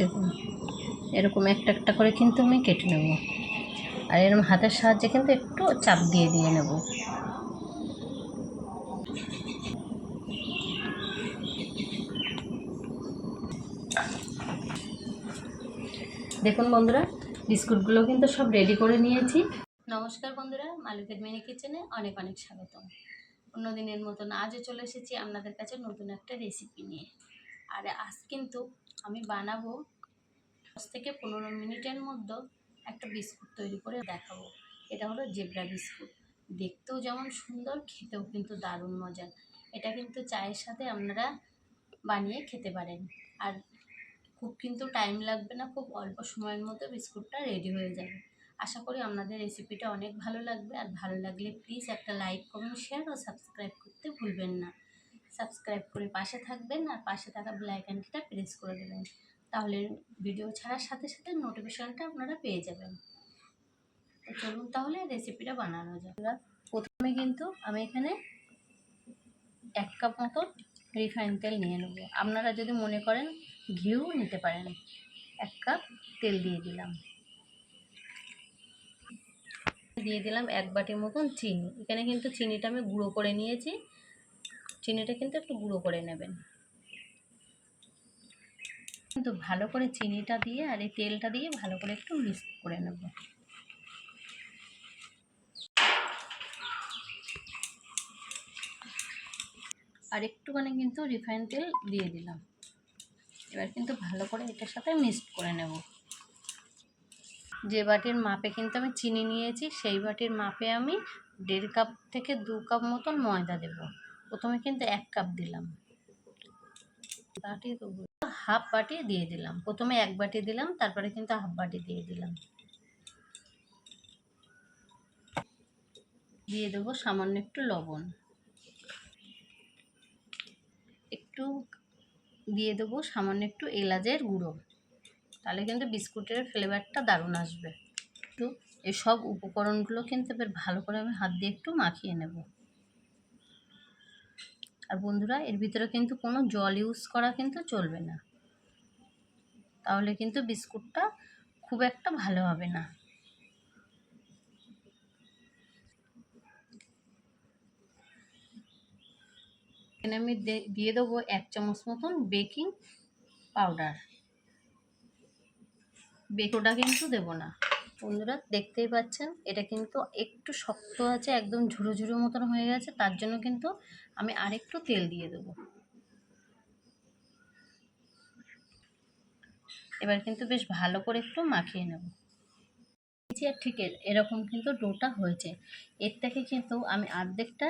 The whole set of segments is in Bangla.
দেখুন। এরকম একটা একটা করে কিন্তু আমি কেটে নেব। আর এরকম হাতের সাহায্যে কিন্তু একটু চাপ দিয়ে দিয়ে নেব। দেখুন বন্ধুরা, বিস্কুটগুলো কিন্তু সব রেডি করে নিয়েছি। নমস্কার বন্ধুরা, মালিকের মিনি কিচেনে অনেক অনেক স্বাগতম। অন্য দিনের মতন আজও চলে এসেছি আপনাদের কাছে নতুন একটা রেসিপি নিয়ে। আর আজ কিন্তু আমি বানাবো দশ থেকে পনেরো মিনিটের মধ্যে একটা বিস্কুট তৈরি করে দেখাবো। এটা হলো জেব্রা বিস্কুট। দেখতেও যেমন সুন্দর, খেতেও কিন্তু দারুণ মজার এটা কিন্তু চায়ের সাথে আপনারা বানিয়ে খেতে পারেন। আর খুব কিন্তু টাইম লাগবে না, খুব অল্প সময়ের মধ্যে বিস্কুটটা রেডি হয়ে যাবে। আশা করি আপনাদের রেসিপিটা অনেক ভালো লাগবে। আর ভালো লাগলে প্লিজ একটা লাইক, কমেন্ট, শেয়ার ও সাবস্ক্রাইব করতে ভুলবেন না। সাবস্ক্রাইব করে পাশে থাকবেন আর পাশে থাকা ব্ল্যাকেনটা প্রেস করে দেবেন। তাহলে ভিডিও ছাড়ার সাথে সাথে নোটিফিকেশানটা আপনারা পেয়ে যাবেন। চলুন তাহলে রেসিপিটা বানানো যাক। প্রথমে কিন্তু আমি এখানে এক কাপ মতো রিফাইন তেল নিয়ে নেব। আপনারা যদি মনে করেন ঘিউ নিতে পারেন, এক কাপ তেল দিয়ে দিলাম। দিয়ে দিলাম এক বাটির মতন চিনি। এখানে কিন্তু চিনিটা আমি গুঁড়ো করে নিয়েছি। চিনিটা কিন্তু একটু গুঁড়ো করে নেবেন। কিন্তু ভালো করে চিনিটা দিয়ে আর এই তেলটা দিয়ে ভালো করে একটু মিক্স করে নেব। আর একটুখানি কিন্তু রিফাইন তেল দিয়ে দিলাম। এবার কিন্তু ভালো করে এটার সাথে মিক্সড করে নেব। যে বাটির মাপে কিন্তু আমি চিনি নিয়েছি, সেই বাটির মাপে আমি দেড় কাপ থেকে দু কাপ মতন ময়দা দেব। প্রথমে কিন্তু এক কাপ দিলাম। বাটি হাফ বাটি দিয়ে দিলাম। প্রথমে এক বাটি দিলাম, তারপরে কিন্তু হাফ বাটি দিয়ে দিলাম। দিয়ে দেবো সামান্য একটু লবণ। একটু দিয়ে দেবো সামান্য একটু এলাচের গুঁড়ো। তাহলে কিন্তু বিস্কুটের ফ্লেভারটা দারুণ আসবে। একটু এসব উপকরণগুলো কিন্তু এবার ভালো করে আমি হাত দিয়ে একটু মাখিয়ে নেব। আর বন্ধুরা, এর ভিতরে কিন্তু কোনো জল ইউজ করা কিন্তু চলবে না। তাহলে কিন্তু বিস্কুটটা খুব একটা ভালো হবে না। এখানে আমি দিয়ে দেবো এক চামচ মতন বেকিং পাউডার। বেকোটা কিন্তু দেব না। বন্ধুরা, দেখতেই পাচ্ছেন, এটা কিন্তু একটু শক্ত আছে, একদম ঝুড়ো ঝুড়ো মতন হয়ে গেছে, তার জন্য কিন্তু আমি আরেকটু তেল দিয়ে দেব। এবার কিন্তু বেশ ভালো করে একটু মাখিয়ে নেব। আর ঠিক এরকম কিন্তু ডোটা হয়েছে। এর থেকে কিন্তু আমি অর্ধেকটা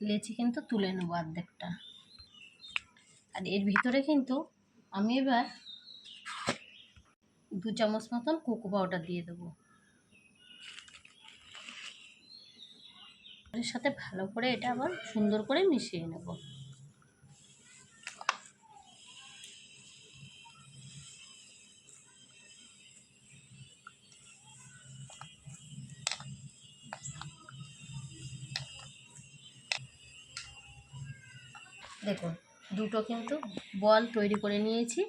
লেচি কিন্তু তুলে নেব অর্ধেকটা আর এর ভিতরে কিন্তু আমি এবার দু চামচ মতন কোকো পাউডার দিয়ে দেবো। এর সাথে ভালো করে এটা আবার সুন্দর করে মিশিয়ে নেব। দেখুন, দুটো কিন্তু বল তৈরি করে নিয়েছি।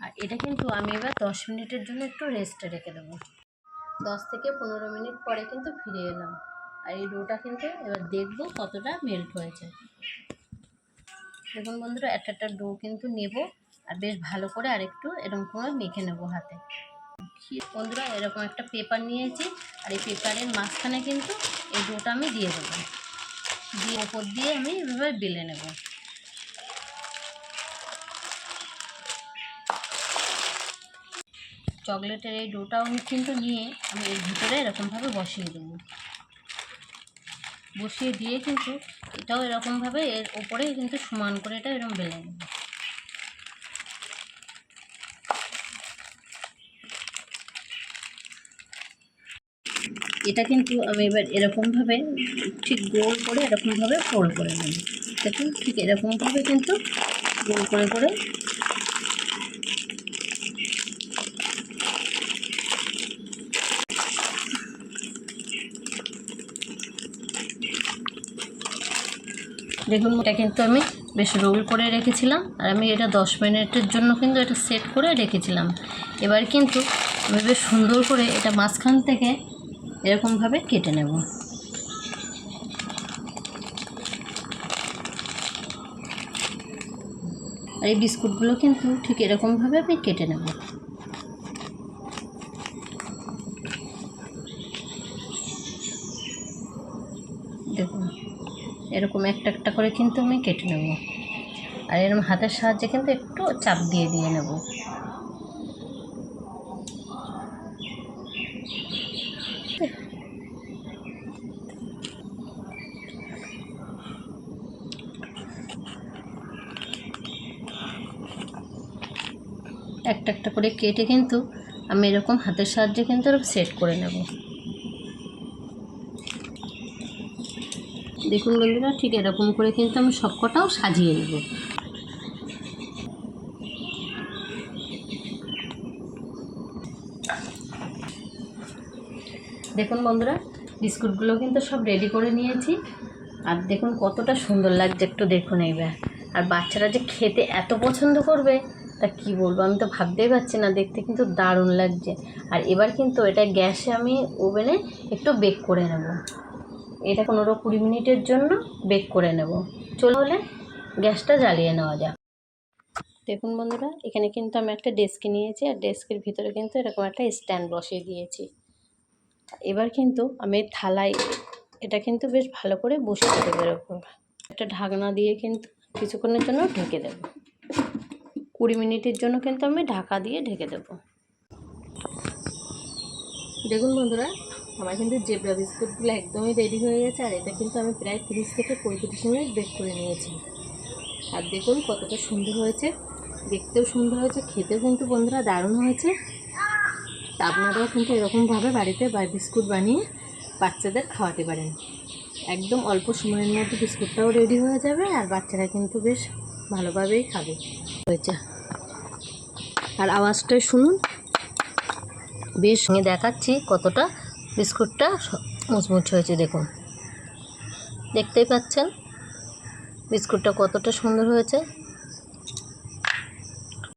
আর এটা কিন্তু আমি এবার দশ মিনিটের জন্য একটু রেস্টে রেখে দেবো। দশ থেকে পনেরো মিনিট পরে কিন্তু ফিরে এলাম। আর এই ডোটা কিন্তু এবার দেখব কতটা মেল্ট হয়েছে। দেখুন বন্ধুরা, একটা একটা ডো কিন্তু নেব। আর বেশ ভালো করে আরেকটু এরকম করে মেখে নেব হাতে। বন্ধুরা, এরকম একটা পেপার নিয়েছি। আর এই পেপারের মাঝখানে কিন্তু এই ডোটা আমি দিয়ে দেবো। দিয়ে ওপর দিয়ে আমি এভাবে বেলে নেব। চকলেটের এই ডোটাও কিন্তু নিয়ে আমি এর ভিতরে এরকমভাবে বসিয়ে দেবো। বসিয়ে দিয়ে কিন্তু এটাও এরকমভাবে এর ওপরে কিন্তু সমান করে এটা এরকম বেলে নেব। এটা কিন্তু আমি এবার এরকমভাবে ঠিক গোল করে এরকমভাবে ফোল্ড করে নেব। দেখুন, ঠিক এরকমভাবে কিন্তু গোল করে করে দেখুন এটা কিন্তু আমি বেশ রোল করে রেখেছিলাম। আর আমি এটা দশ মিনিটের জন্য কিন্তু এটা সেট করে রেখেছিলাম। এবার কিন্তু আমি বেশ সুন্দর করে এটা মাঝখান থেকে এরকমভাবে কেটে নেব। আর এই বিস্কুটগুলো কিন্তু ঠিক এরকমভাবে আমি কেটে নেব। দেখুন এরকম একটা একটা করে কিন্তু আমি কেটে নেব। আর এরকম হাতের সাহায্যে কিন্তু একটু চাপ দিয়ে দিয়ে নেব। একটা একটা করে কেটে কিন্তু আমি এরকম হাতের সাহায্যে কিন্তু সেট করে নেব। দেখুন বন্ধুরা, ঠিক এরকম করে কিন্তু আমি সবকটাও সাজিয়ে নেব। দেখুন বন্ধুরা, বিস্কুটগুলো কিন্তু সব রেডি করে নিয়েছি। আর দেখুন কতটা সুন্দর লাগছে একটু দেখুন এইবার। আর বাচ্চারা যে খেতে এত পছন্দ করবে, তা কি বলব, আমি তো ভাবতেই পারছি না, দেখতে কিন্তু দারুণ লাগছে। আর এবার কিন্তু এটা গ্যাসে আমি ওভেনে একটু বেক করে নেব। এটা পনেরো কুড়ি মিনিটের জন্য বেক করে নেব। চলে হলে গ্যাসটা জ্বালিয়ে নেওয়া যাক। দেখুন বন্ধুরা, এখানে কিন্তু আমি একটা ডেস্ক নিয়েছি, আর ডেস্কের ভিতরে কিন্তু এরকম একটা স্ট্যান্ড বসিয়ে দিয়েছি। এবার কিন্তু আমি থালায়, এটা কিন্তু বেশ ভালো করে বসিয়ে দেবো এরকম। একটা ঢাকনা দিয়ে কিন্তু কিছুক্ষণের জন্য ঢেকে দেব। কুড়ি মিনিটের জন্য কিন্তু আমি ঢাকা দিয়ে ঢেকে দেব। দেখুন বন্ধুরা আমার কিন্তু জেবরা বিস্কুটগুলো একদমই রেডি হয়ে গেছে, আর এটা কিন্তু আমি প্রায় তিরিশ থেকে পঁয়ত্রিশ মিনিট বেক করে নিয়েছি। আর দেখুন কতটা সুন্দর হয়েছে। দেখতেও সুন্দর হয়েছে, খেতেও কিন্তু বন্ধুরা দারুণ হয়েছে। তা আপনারাও কিন্তু এরকমভাবে বাড়িতে বিস্কুট বানিয়ে বাচ্চাদের খাওয়াতে পারেন। একদম অল্প সময়ের মধ্যে বিস্কুটটাও রেডি হয়ে যাবে, আর বাচ্চারা কিন্তু বেশ ভালোভাবেই খাবে। হয়েছে। আর আওয়াজটাই শুনুন। বেশ দেখাচ্ছি কতটা বিস্কুটটা মুচমুচ হয়েছে দেখুন। দেখতেই পাচ্ছেন? বিস্কুটটা কতটা সুন্দর হয়েছে।